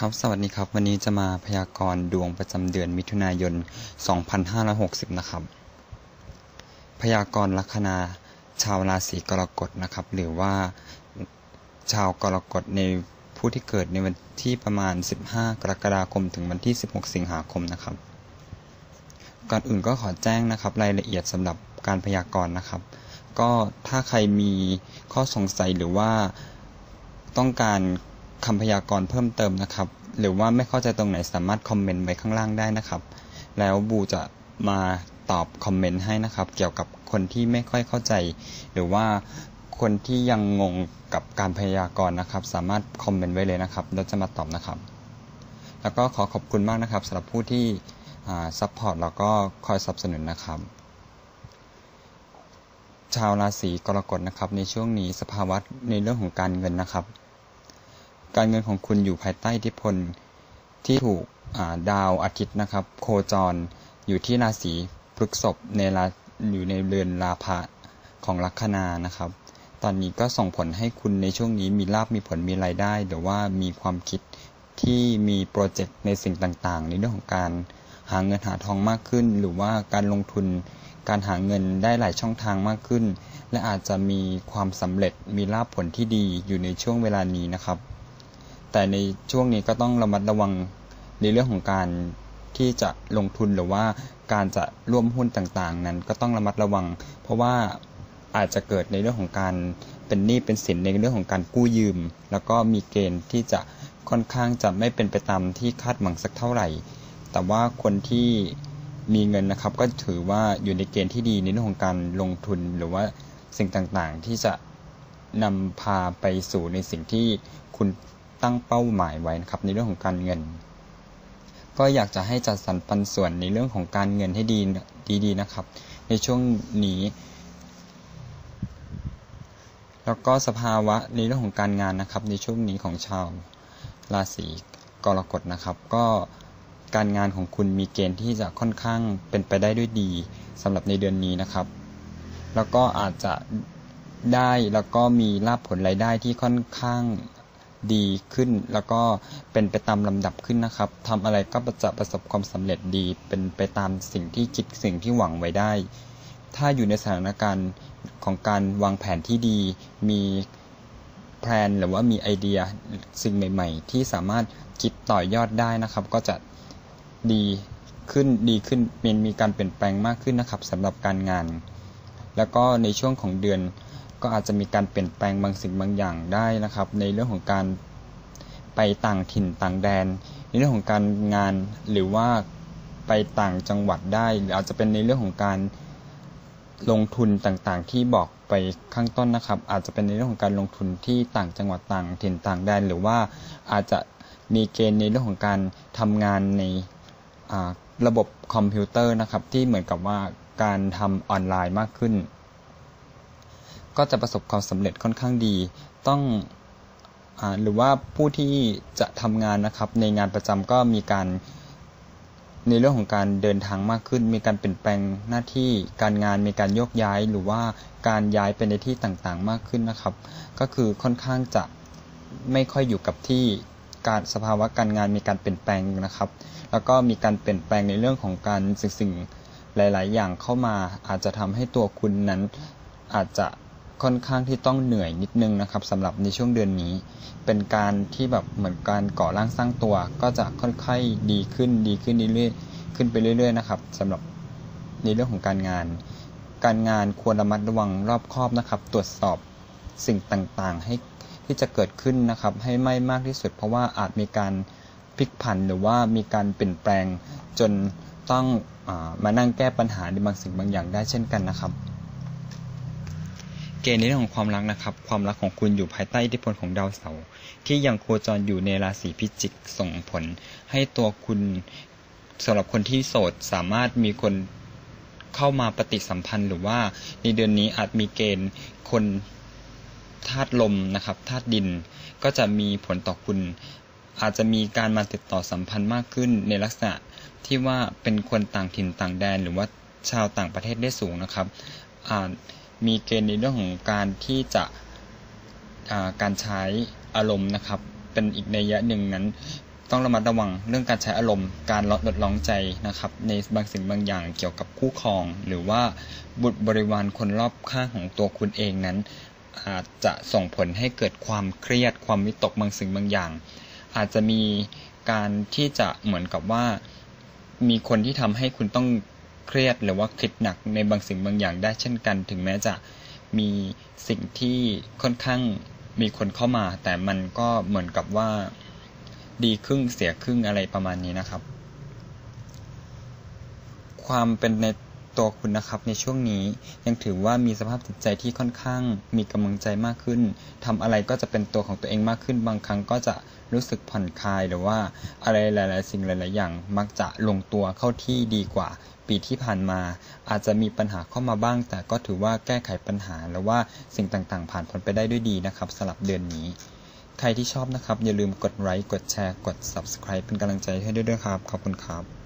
ครับ สวัสดีครับ วันนี้จะมาพยากรณ์ดวงประจำเดือนมิถุนายน 2560 นะครับ พยากรณ์ลัคนาชาวราศีกรกฎนะครับ หรือว่าชาวกรกฎในผู้ที่เกิดในวันที่ประมาณ 15 กรกฎาคมถึงวันที่ 16 สิงหาคมนะครับ ก่อนอื่นก็ขอแจ้งนะครับ รายละเอียดสำหรับการพยากรณ์นะครับ ก็ถ้าใครมีข้อสงสัยหรือว่าต้องการ คำพยากรณ์เพิ่มเติมนะครับ หรือว่าไม่เข้าใจตรงไหนสามารถคอมเมนต์ไว้ข้างล่างได้นะครับ แล้วบูจะมาตอบคอมเมนต์ให้นะครับ เกี่ยวกับคนที่ไม่ค่อยเข้าใจ หรือว่าคนที่ยังงงกับการพยากรณ์นะครับ สามารถคอมเมนต์ไว้เลยนะครับเราจะมาตอบนะครับ แล้วก็ขอขอบคุณมากนะครับสำหรับผู้ที่ซัพพอร์ตแล้วก็คอยสนับสนุนนะครับ ชาวราศีกรกฎนะครับ ในช่วงนี้สภาวะในเรื่องของการเงินนะครับ การเงินของคุณอยู่ภายใต้อิทธิพลที่ถูกดาวอาทิตย์นะครับ โคจรอยู่ที่ราศีพฤษภในราอยู่ในเรือนราภะของลัคนานะครับ ตอนนี้ก็ส่งผลให้คุณในช่วงนี้มีลาบมีผลมีรายได้ หรือว่ามีความคิดที่มีโปรเจกต์ในสิ่งต่างๆ ในเรื่องของการหาเงินหาทองมากขึ้น หรือว่าการลงทุนการหาเงินได้หลายช่องทางมากขึ้น และอาจจะมีความสำเร็จมีลาบผลที่ดีอยู่ในช่วงเวลานี้นะครับ แต่ในช่วงนี้ก็ต้องระมัดระวังในเรื่องของการที่จะลงทุนหรือว่าการจะร่วมหุ้นต่างๆ นั้นก็ต้องระมัดระวัง เพราะว่าอาจจะเกิดในเรื่องของการเป็นหนี้เป็นสินในเรื่องของการกู้ยืม แล้วก็มีเกณฑ์ที่จะค่อนข้างจะไม่เป็นไปตามที่คาดหวังสักเท่าไหร่ แต่ว่าคนที่มีเงินนะครับ ก็ถือว่าอยู่ในเกณฑ์ที่ดีในเรื่องของการลงทุนหรือว่าสิ่งต่างๆ ที่จะนำพาไปสู่ในสิ่งที่คุณ ตั้งเป้าหมายไว้นะครับ ในเรื่องของการเงิน ก็อยากจะให้จัดสรรปันส่วนในเรื่องของการเงินให้ดีดีๆนะครับ ในช่วงนี้ แล้วก็สภาวะในเรื่องของการงานนะครับ ในช่วงนี้ของชาวราศีกรกฎนะครับ ก็การงานของคุณมีเกณฑ์ที่จะค่อนข้างเป็นไปได้ด้วยดีสำหรับในเดือนนี้นะครับ แล้วก็อาจจะได้แล้วก็มีลาบผลรายได้ที่ค่อนข้าง ดีขึ้น แล้วก็เป็นไปตามลำดับขึ้นนะครับทำอะไรก็จะประสบความสำเร็จดี เป็นไปตามสิ่งที่คิดสิ่งที่หวังไว้ได้ ถ้าอยู่ในสถานการณ์ของการวางแผนที่ดี มีแพลนหรือว่ามีไอเดียสิ่งใหม่ ๆ ที่สามารถคิดต่อยอดได้นะครับ ก็จะดีขึ้นดีขึ้นมีมีการเปลี่ยนแปลงมากขึ้นนะครับสำหรับการงาน แล้วก็ในช่วงของเดือน ก็อาจจะมีการเปลี่ยนแปลงบางสิ่งบางอย่างได้นะครับ ในเรื่องของการไปต่างถิ่นต่างแดน ในเรื่องของการงานหรือว่าไปต่างจังหวัดได้ หรืออาจจะเป็นในเรื่องของการลงทุนต่างๆ ที่บอกไปข้างต้นนะครับ อาจจะเป็นในเรื่องของการลงทุนที่ต่างจังหวัดต่างถิ่นต่างแดน หรือว่าอาจจะมีเกณฑ์ในเรื่องของการทำงานในระบบคอมพิวเตอร์นะครับ ที่เหมือนกับว่าการทำออนไลน์มากขึ้น ก็จะประสบความสำเร็จค่อนข้างดี ต้องอหรือว่าผู้ที่จะทำงานนะครับ ในงานประจำก็มีการในเรื่องของการเดินทางมากขึ้น มีการเปลี่ยนแปลงหน้าที่การงาน มีการยกย้าย หรือว่าการย้ายไปในที่ต่างๆ มากขึ้นนะครับ ก็คือค่อนข้างจะไม่ค่อยอยู่กับที่การสภาวะการงานมีการเปลี่ยนแปลงนะครับ แล้วก็มีการเปลี่ยนแปลงในเรื่องของการสิ่งสิ่งหลาย ๆ อย่างเข้ามาอาจจะทำให้ตัวคุณนั้นอาจจะ ค่อนข้างที่ต้องเหนื่อยนิดนึงนะครับสำหรับในช่วงเดือนนี้ เป็นการที่แบบเหมือนการก่อร่างสร้างตัว ก็จะค่อยๆดีขึ้นดีขึ้นเรื่อยๆขึ้นไปเรื่อย ๆ นะครับสำหรับในเรื่องของการงาน การงานควรระมัดระวังรอบคอบนะครับ ตรวจสอบสิ่งต่างๆ ให้ที่จะเกิดขึ้นนะครับ ให้ไม่มากที่สุด เพราะว่าอาจมีการพลิกผันหรือว่ามีการเปลี่ยนแปลงจนต้องอมานั่งแก้ปัญหาในบางสิ่งบางอย่างได้เช่นกันนะครับ เกณฑ์ในเรื่องของความรักนะครับ ความรักของคุณอยู่ภายใต้อิทธิพลของดาวเสาร์ที่ยังโคจรอยู่ในราศีพิจิกส่งผล ให้ตัวคุณสำหรับคนที่โสดสามารถมีคนเข้ามาปฏิสัมพันธ์ หรือว่าในเดือนนี้อาจมีเกณฑ์คนธาตุลมนะครับธาตุดินก็จะมีผลต่อคุณ อาจจะมีการมาติดต่อสัมพันธ์มากขึ้นในลักษณะที่ว่าเป็นคนต่างถิ่นต่างแดน หรือว่าชาวต่างประเทศได้สูงนะครับอาจ มีเกณฑ์ในเรื่องของการที่จะการใช้อารมณ์นะครับ เป็นอีกในยะหนึ่งนั้น ต้องระมัดระวังเรื่องการใช้อารมณ์ การลดลดร้องใจนะครับ ในบางสิ่งบางอย่างเกี่ยวกับคู่ครอง หรือว่าบุตรบริวารคนรอบข้างของตัวคุณเองนั้น อาจจะส่งผลให้เกิดความเครียดความวิตกบางสิ่งบางอย่าง อาจจะมีการที่จะเหมือนกับว่า มีคนที่ทำให้คุณต้อง เครียดหรือว่าคิดหนักในบางสิ่งบางอย่างได้เช่นกัน ถึงแม้จะมีสิ่งที่ค่อนข้างมีคนเข้ามา แต่มันก็เหมือนกับว่าดีครึ่งเสียครึ่งอะไรประมาณนี้นะครับ ความเป็นใน ตัวคุณนะครับในช่วงนี้ยังถือว่ามีสภาพจิตใจที่ค่อนข้าง มีกำลังใจมากขึ้นทำอะไรก็จะเป็นตัวของตัวเองมากขึ้น บางครั้งก็จะรู้สึกผ่อนคลายหรือว่าอะไรหลาย ๆ สิ่งหลาย ๆ อย่าง มักจะลงตัวเข้าที่ดีกว่า ปีที่ผ่านมา อาจจะมีปัญหาเข้ามาบ้าง แต่ก็ถือว่าแก้ไขปัญหาหรือว่าสิ่งต่าง ๆ ผ่านพ้นไปได้ด้วยดีนะครับสำหรับเดือนนี้ ใครที่ชอบนะครับอย่าลืมกดไลค์กดแชร์กด subscribe เป็นกำลังใจให้ด้วยด้วยครับขอบคุณครับ